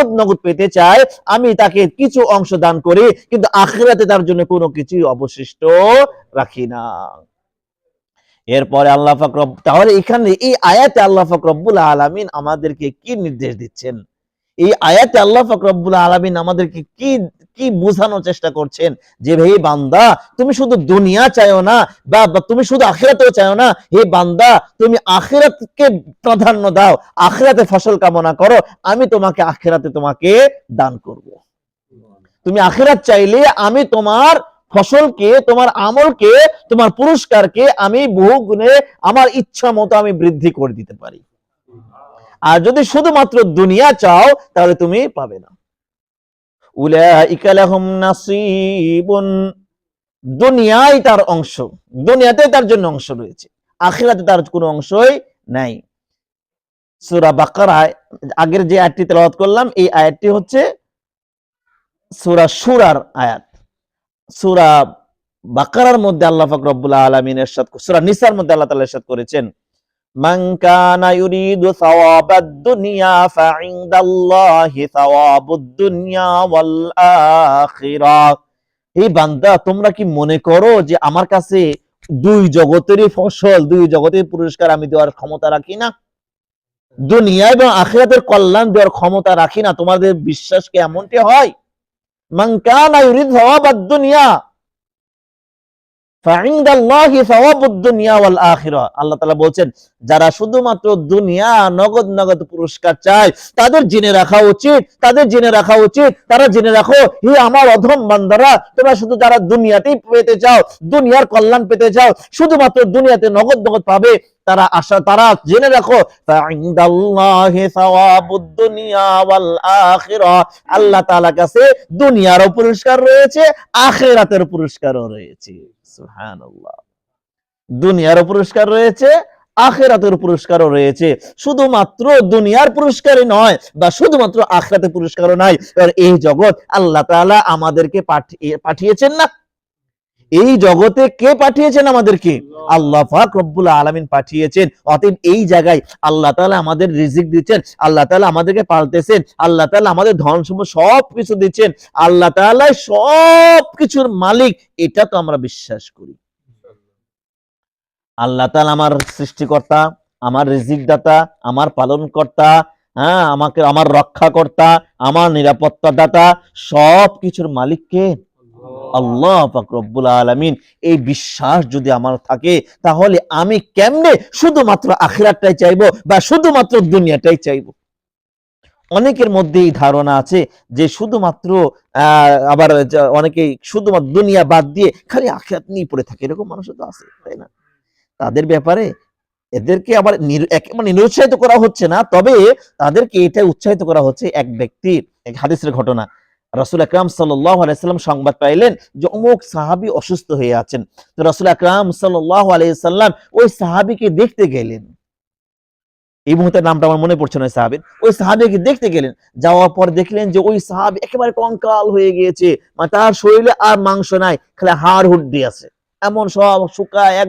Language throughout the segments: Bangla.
নগদ নগদ পেতে চায় আমি তাকে কিছু অংশ দান করি, কিন্তু আখেরাতে তার জন্য কোনো কিছুই অবশিষ্ট রাখি না। এরপরে আল্লাহ ফাকরব তাহলে এখানে এই আয়াতে আল্লাহ ফাকরবুল আলমিন আমাদেরকে কি নির্দেশ দিচ্ছেন? এই আয়াতে আল্লাহ ফাকরবুল আলামিন আমাদেরকে কি কি বোঝানোর চেষ্টা করছেন? যে হে বান্দা, তুমি শুধু দুনিয়া চাইও না, বা তুমি শুধু আখিরাতেও চাইও না, হে বান্দা, তুমি আখিরাতকে প্রাধান্য দাও, আখিরাতে ফসল কামনা করো, আমি তোমাকে আখেরাতে তোমাকে দান করব। তুমি আখেরাত চাইলে আমি তোমার ফসলকে, তোমার আমলকে, তোমার পুরস্কারকে আমি বহু গুণে, আমার ইচ্ছা মতো আমি বৃদ্ধি করে দিতে পারি। আর যদি শুধুমাত্র দুনিয়া চাও, তাহলে তুমি পাবে না। দুনিয়াই তার অংশ। দুনিয়াতে তার জন্য অংশ রয়েছে। আখিরাতে তার কোনো অংশই নাই। সূরা আগের যে তেলাওয়াত করলাম, এই আয়াতটি হচ্ছে সূরা শুরার আয়াত। সূরা বাকারার মধ্যে আল্লাহ পাক রব্বুল আলামিন ইরশাদ সূরা নিসার মধ্যে আল্লাহ তাআলা ইরশাদ করেছেন। মান কানা ইউরিদু সাওয়াবাদ দুনিয়া ফাইনদাল্লাহি সাওয়াবুদ দুনিয়া ওয়াল আখিরাহ এই বান্দা, তোমরা কি মনে করো যে আমার কাছে দুই জগতেরই ফসল, দুই জগতের পুরস্কার আমি দেওয়ার ক্ষমতা রাখি না? দুনিয়া এবং আখিরাতের কল্যাণ দেওয়ার ক্ষমতা রাখি না। তোমাদের বিশ্বাস কি এমনটি হয়? মান কানা ইউরিদ ফাইনদাল্লাহি সাওয়াবুদ দুনিয়া তারা দুনিয়ার কল্যাণ পেতে চাও, শুধুমাত্র দুনিয়াতে নগদ নগদ পাবে, তারা আশা, তারা জেনে রাখো আল্লাহ তাআলার কাছে দুনিয়ারও পুরস্কার রয়েছে, আখিরাতের পুরস্কারও রয়েছে। দুনিয়ারও পুরস্কার রয়েছে, আখেরাতের পুরস্কারও রয়েছে। শুধুমাত্র দুনিয়ার পুরস্কারই নয়, বা শুধুমাত্র আখরাতের পুরস্কারও নয় এই জগৎ আল্লাহ তাআলা আমাদেরকে পাঠিয়ে, পাঠিয়েছেন না। এই জগতে কে পাঠিয়েছেন আমাদেরকে? আল্লাহ পাক রব্বুল আলামিন পাঠিয়েছেন। অতএব এই জায়গায় আল্লাহ তাআলা আমাদের রিজিক দিচ্ছেন, আল্লাহ তাআলা আমাদেরকে পালতেছেন, আল্লাহ তাআলা আমাদের ধন সম্পদ সব কিছু দিচ্ছেন, আল্লাহ তাআলা সব কিছুর মালিক, এটা তো আমরা বিশ্বাস করি। আল্লাহ তালা আমার সৃষ্টিকর্তা, আমার রিজিক দাতা আমার পালন কর্তা হ্যাঁ আমাকে, আমার রক্ষাকর্তা, আমার নিরাপত্তা দাতা সব কিছুর মালিক কে? আল্লাহ পাক রব্বুল আলামিন, এই বিশ্বাস যদি আমার থাকে, তাহলে আমি কেমনে শুধুমাত্র আখিরাতটাই চাইব বা শুধুমাত্র দুনিয়াটাই চাইব? অনেকের মধ্যে এই ধারণা আছে যে শুধুমাত্র আবার অনেকেই শুধুমাত্র দুনিয়া বাদ দিয়ে খালি আখিরাত নিয়ে পড়ে থাকে। এরকম মানুষও তো আছে, তাই না? তাদের ব্যাপারে এদেরকে আবার একেবারে নিরুৎসাহিত করা হচ্ছে না, তবে তাদেরকে এটা উৎসাহিত করা হচ্ছে এক ব্যক্তির, এক হাদিসের ঘটনা। রাসুল আকরাম সাল্লাহ আলাইসাল্লাম সংবাদ পাইলেন যে অমুক সাহাবি অসুস্থ হয়ে আছেন। তো রাসুল আকরাম সাল্লাহ আলাইসাল্লাম ওই সাহাবিকে দেখতে গেলেন। এই মুহূর্তে নামটা আমার মনে পড়ছে না সাহাবির। ওই সাহাবিকে দেখতে গেলেন। যাওয়ার পর দেখলেন যে ওই সাহাবি একেবারে কঙ্কাল হয়ে গিয়েছে। মানে তার শরীরে আর মাংস নাই, খালি হাড় হুড্ডি আছে। এমন সব শুকায়, এক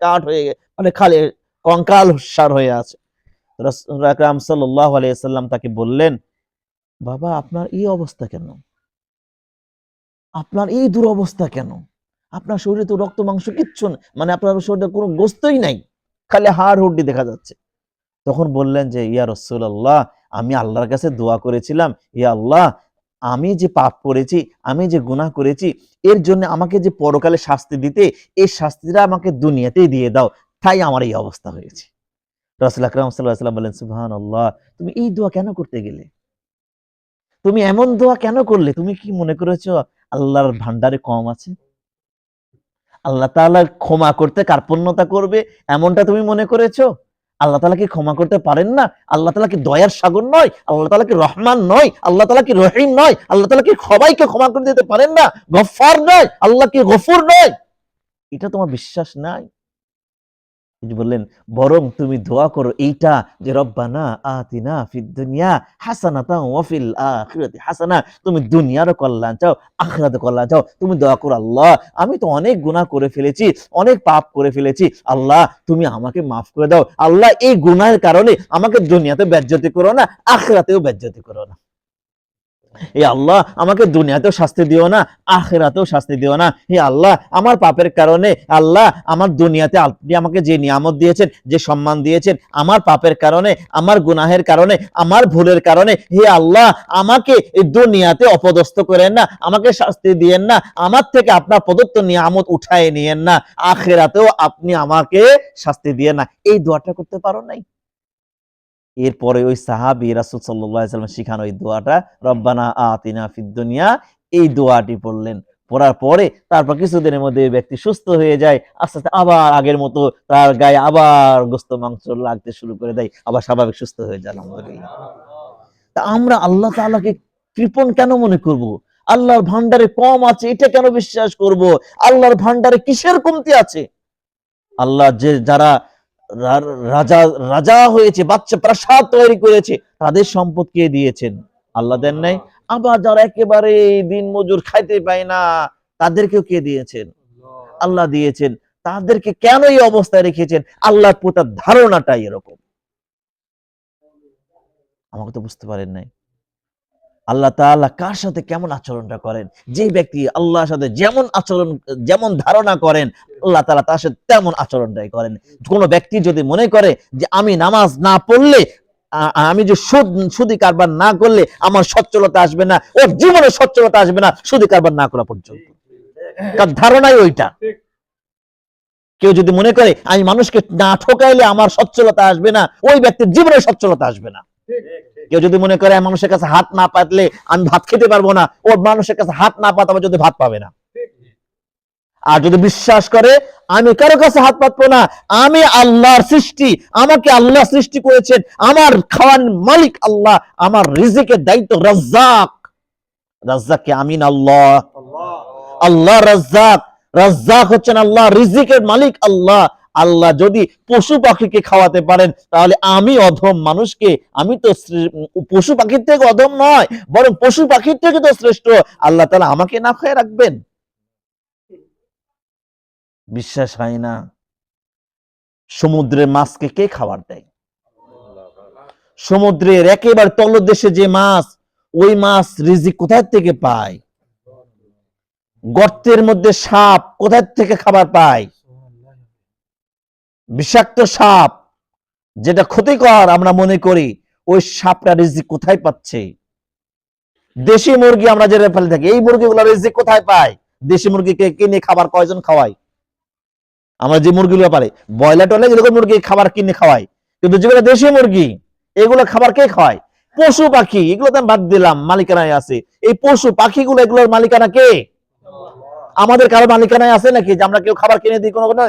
কাঠ হয়ে গে- মানে খালি কঙ্কাল সার হয়ে আছে। রাসূল আকরাম সাল্লাহ আলাইসাল্লাম তাকে বললেন বাবা, আপনার এই অবস্থা কেন? আপনার এই দুরবস্থা কেন? আপনার শরীরে তো রক্ত, মাংস কিচ্ছু মানে আপনার শরীরে কোনো গোস্তই নাই, খালি হাড় হুড্ডি দেখা যাচ্ছে। তখন বললেন যে, ইয়া রসুল্লাহ আমি আল্লাহর কাছে দোয়া করেছিলাম, ইয়া আল্লাহ, আমি যে পাপ করেছি, আমি যে গুনাহ করেছি, এর জন্য আমাকে যে পরকালে শাস্তি দিতে, এই শাস্তিটা আমাকে দুনিয়াতেই দিয়ে দাও। তাই আমার এই অবস্থা হয়েছে। রসুল আকরাম সাল্লাহ সাল্লাম বলেন সুবহান আল্লাহ তুমি এই দোয়া কেন করতে গেলে? তুমি এমন দোয়া কেন করলে? তুমি কি মনে করেছ আল্লাহর ভান্ডারে কম আছে? আল্লাহ তাআলা ক্ষমা করতে কার্পণ্যতা করবে এমনটা তুমি মনে করেছ? আল্লাহ তাআলা কি ক্ষমা করতে পারেন না? আল্লাহ তাআলা কি দয়ার সাগর নয়? আল্লাহ তাআলা কি রহমান নয়? আল্লাহ তাআলা কি রহিম নয়? আল্লাহ তাআলা কি সবাইকে ক্ষমা করে দিতে পারেন না? গফার নয়? আল্লাহ কি গফুর নয়? এটা তোমার বিশ্বাস নাই? বললেন, বরং তুমি দোয়া করো, এইটা যে রব্বানা আতিনা ফিদ দুনিয়া হাসানাতা ওয়া ফিল আখিরাতি হাসানা। তুমি দুনিয়ারও কল্যাণ চাও আখিরাতে কল্যাণ চাও। তুমি দোয়া করো, আল্লাহ, আমি তো অনেক গুনাহ করে ফেলেছি, অনেক পাপ করে ফেলেছি। আল্লাহ, তুমি আমাকে মাফ করে দাও। আল্লাহ, এই গুনাহের কারণে আমাকে দুনিয়াতে বেজ্জতি করো না, আখিরাতেও বেজ্জতি করো না। হে আল্লাহ, আমাকে দুনিয়াতেও শাস্তি দিও না, আখেরাতেও শাস্তি দিও না। হে আল্লাহ, আমার পাপের কারণে, আল্লাহ, আমার দুনিয়াতে আপনি আমাকে যে নিয়ামত দিয়েছেন, যে সম্মান দিয়েছেন, আমার পাপের কারণে, আমার গুনাহের কারণে, আমার ভুলের কারণে, হে আল্লাহ, আমাকে এই দুনিয়াতে অপদস্থ করেন না, আমাকে শাস্তি দিয়েন না, আমার থেকে আপনার প্রদত্ত নিয়ামত উঠায় নিয়েন না, আখেরাতেও আপনি আমাকে শাস্তি দিয়ে না। এই দোয়াটা করতে পারো নাই? এরপরে ওই সাহাবি রাসুল সাল্লাম শিখানো ওই দোয়াটা, রব্বানা আতিনা ফিদ দুনিয়া এই দোয়াটি পড়লেন। পড়ার পরে তারপর কিছুদিনের মধ্যে ব্যক্তি সুস্থ হয়ে যায়, আস্তে আস্তে আবার আগের মতো তার গায়ে আবার গোস্ত মাংস লাগতে শুরু করে দেয়, আবার স্বাভাবিক সুস্থ হয়ে যায় তা আমরা আল্লাহ তাআলাকে কৃপণ কেন মনে করব? আল্লাহর ভান্ডারে কম আছে, এটা কেন বিশ্বাস করব? আল্লাহর ভান্ডারে কিসের কমতি আছে? আল্লাহ যে যারা রাজা রাজা হয়েছে বাচ্চা প্রাসাদ তৈরি করেছে, তাদের সম্পদ কে দিয়েছেন? আল্লাহ দেন নাই। আবার যারা একেবারে দিন মজুর খাইতে পায় না, তাদেরকেও কে দিয়েছেন? আল্লাহ দিয়েছেন। তাদেরকে কেন এই অবস্থায় রেখেছেন? আল্লাহর প্রতার ধারণাটাই এরকম। আমাকে তো বুঝতে পারেন নাই। আল্লাহ তাআলা কার সাথে কেমন আচরণটা করেন? যে ব্যক্তি আল্লাহর সাথে যেমন আচরণ, যেমন ধারণা করেন, আল্লাহ তাআলা তার সাথে তেমন আচরণটাই করেন। কোনো ব্যক্তি যদি মনে করে যে আমি নামাজ না পড়লে আমি যে সুদ, সুদি কারবার না করলে আমার সচ্ছলতা আসবে না, ওর জীবনে সচ্ছলতা আসবে না, সুদি কারবার না করা পর্যন্ত। তার ধারণাই ওইটা। কেউ যদি মনে করে, আমি মানুষকে না ঠকাইলে আমার সচ্ছলতা আসবে না, ওই ব্যক্তির জীবনে সচ্ছলতা আসবে না। কেউ যদি মনে করে মানুষের কাছে হাত না পাতলে আমি ভাত খেতে পারব না। ওর মানুষের কাছে হাত না পাতাবে যদি ভাত পাবে না। আর যদি বিশ্বাস করে আমি কারও কাছে হাত পাতবো না আমি আল্লাহর সৃষ্টি আমাকে আল্লাহ সৃষ্টি করেছেন আমার খাওয়ান মালিক আল্লাহ আমার রিজিকের দায়িত্ব রাজ্জাক। রাজ্জাক কে আমিন আল্লাহ। আল্লাহ রাজ্জাক। রাজ্জাক হচ্ছেন আল্লাহ রিজিকের মালিক আল্লাহ। আল্লাহ যদি পশু পাখিকে খাওয়াতে পারেন, তাহলে আমি অধম মানুষকে, আমি তো পশু পাখির থেকে অধম নয়, বরং পশু পাখির থেকে তো শ্রেষ্ঠ। আল্লাহ তাআলা আমাকে না খেয়ে রাখবেন? বিশ্বাস হয় না। সমুদ্রের মাছকে কে খাবার দেয়? সমুদ্রের একেবারে তলদেশে যে মাছ, ওই মাছ রিজিক কোথায় থেকে পায়? গর্তের মধ্যে সাপ কোথায় থেকে খাবার পায়? বিষাক্ত সাপ যেটা ক্ষতিকর আমরা মনে করি, ওই সাপটা রিজিক কোথায় পাচ্ছে? দেশি মুরগি আমরা যেটা ফেলে থাকি, এই মুরগিগুলো রিজিক কোথায় পায়? দেশি মুরগিকে কিনে খাবার কয়জন খাওয়াই আমরা যে মুরগিগুলো পারে ব্রয়লার টয়লার এগুলো মুরগি খাবার কিনে খাওয়াই কিন্তু যেগুলো দেশি মুরগি, এগুলো খাবার কে খাওয়ায়? পশু পাখি, এগুলো তো বাদ দিলাম, মালিকানায় আছে। এই পশু পাখিগুলো, এগুলোর মালিকানা কে? আমাদের কারও মালিকানায় আছে নাকি, যে আমরা কেউ খাবার কিনে দিই কোনো কোনো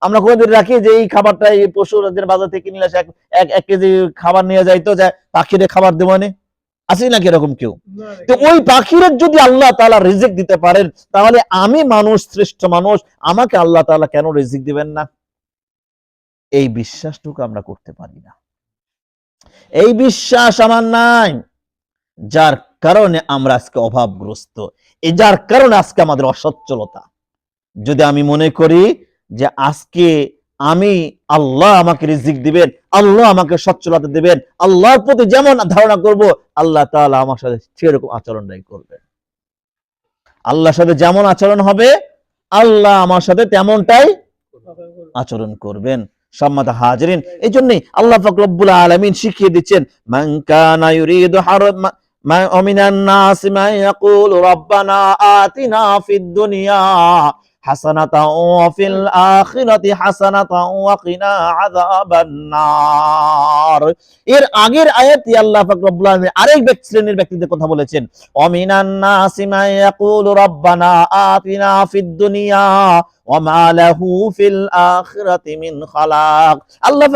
আমরা কোনোদিন রাখি যে এই খাবারটা এই পশুদের বাজার থেকে নিয়ে আসে এক- এক কেজি খাবার নিয়ে যাইতো যে পাখিরে খাবার দেবো নে। আছে নাকি এরকম কেউ? তো ওই পাখির যদি আল্লাহ তাআলা রিজিক দিতে পারেন তাহলে আমি মানুষ শ্রেষ্ঠ মানুষ আমাকে আল্লাহ তাআলা কেন রিজিক দিবেন না? এই বিশ্বাসটুকু আমরা করতে পারি না। এই বিশ্বাস আমার নাই যার কারণে আমরা আজকে অভাবগ্রস্ত। এই যার কারণে আজকে আমাদের অসচ্ছলতা। যদি আমি মনে করি যে আজকে আমি আল্লাহ আমাকে রিজিক দিবেন, আল্লাহ আমাকে সচ্ছলতা দিবেন, আল্লাহর প্রতি যেমন ধারণা করব, আল্লাহ তাআলা আমার সাথে সেরকম আচরণটাই করবেন। আল্লাহর সাথে যেমন আচরণ হবে, আল্লাহ আমার সাথে তেমনটাই আচরণ করবেন। সম্মাত হাজরিন এই জন্যই আল্লাহ পাক রব্বুল আলামিন শিখিয়ে দিচ্ছেন, মান কানা ইউরিদু হারাম ফিল আখিরাতি ওয়া কিনা আযাবান নার এর আগের আয়াতে আল্লাহ পাক রব্বুল আলামিন আরেক ব্যক্তি শ্রেণির ব্যক্তিদের কথা বলেছেন। নাস মা ইয়াকুলু আতিনা ফিদ দুনিয়া আল্লাহ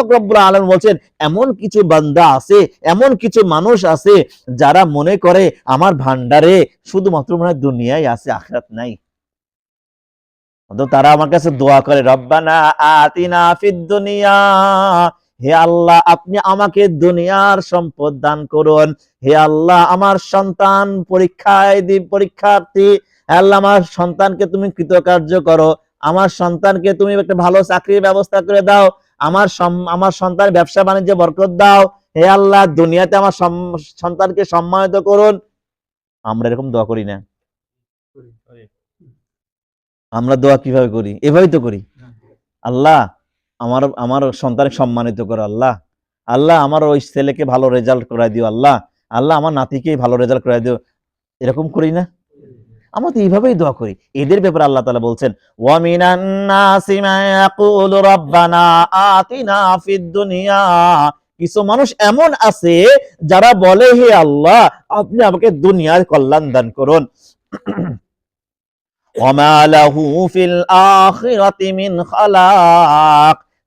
এমন কিছু বান্দা আছে, এমন কিছু মানুষ আছে যারা মনে করে, আমার ভান্ডারে শুধুমাত্র মনে হয় দুনিয়ায় আছে, আখিরাত নাই। তো তারা আমার কাছে দোয়া করে, রব্বানা আতিনা ফিদ দুনিয়া। হে আল্লাহ, আপনি আমাকে দুনিয়ার সম্পদ দান করুন। হে আল্লাহ, আমার সন্তান পরীক্ষায় দি, পরীক্ষার্থী আল্লাহ, আমার সন্তানকে তুমি কৃতকার্য করো। আমার সন্তানকে তুমি একটা ভালো চাকরির ব্যবস্থা করে দাও। আমার আমার সন্তান ব্যবসা বাণিজ্যে বরকত দাও। হে আল্লাহ, দুনিয়াতে আমার সন্তানকে সম্মানিত করুন। আমরা এরকম দোয়া করি না। আমরা দোয়া কীভাবে করি? এভাবেই তো করি। আল্লাহ, আমার আমার সন্তানকে সম্মানিত করো, আল্লাহ। আল্লাহ, আমার ওই ছেলেকে ভালো রেজাল্ট করাই দিও, আল্লাহ। আল্লাহ, আমার নাতিকে ভালো রেজাল্ট করাই দিও। এরকম করি না? আমরা তো এইভাবেই দোয়া করি। এদের ব্যাপারে আল্লাহ তাআলা বলছেন কিছু মানুষ এমন আছে যারা বলে, হে আল্লাহ, আপনি আমাকে দুনিয়ার কল্যাণ দান করুন ওয়ামা লাহু ফিল আখিরাতি মিন খালাক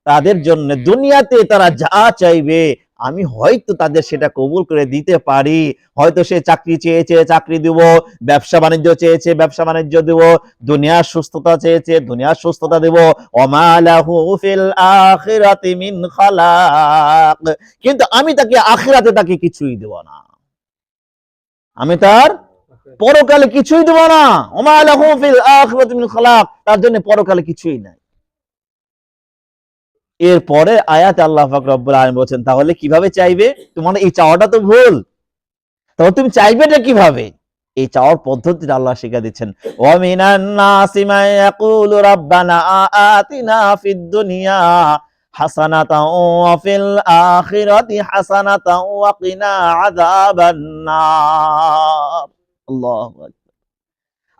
তাদের জন্য দুনিয়াতে তারা যা চাইবে, আমি হয়তো তাদের সেটা কবুল করে দিতে পারি। হয়তো সে চাকরি চেয়েছে, চাকরি দিব, ব্যবসা বাণিজ্য চেয়েছে, ব্যবসা বাণিজ্য দিব, দুনিয়ার সুস্থতা চেয়েছে, দুনিয়ার সুস্থতা দেব। কিন্তু আমি তাকে আখিরাতে তাকে কিছুই দেব না। আমি তার পরকালে কিছুই দেব না। তার জন্য পরকালে কিছুই নাই। এরপরে আয়াতে আল্লাহ পাক রব্বুল আলামিন বলেন তাহলে কীভাবে চাইবে? তোমার এই চাওয়াটা তো ভুল। তাহলে তুমি চাইবেটা কীভাবে? এই চাওয়ার পদ্ধতিটা আল্লাহ শিখা দিচ্ছেন ওয়ামিনান আল্লাহু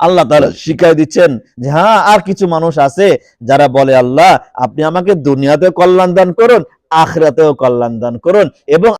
আল্লাহ তার দিচ্ছেন যে হ্যাঁ আর কিছু মানুষ আছে যারা বলে, আল্লাহ, আপনি আমাকে দুনিয়াতে কল্যাণ দান করুন, আখরাতেও কল্যাণ দান করুন এবং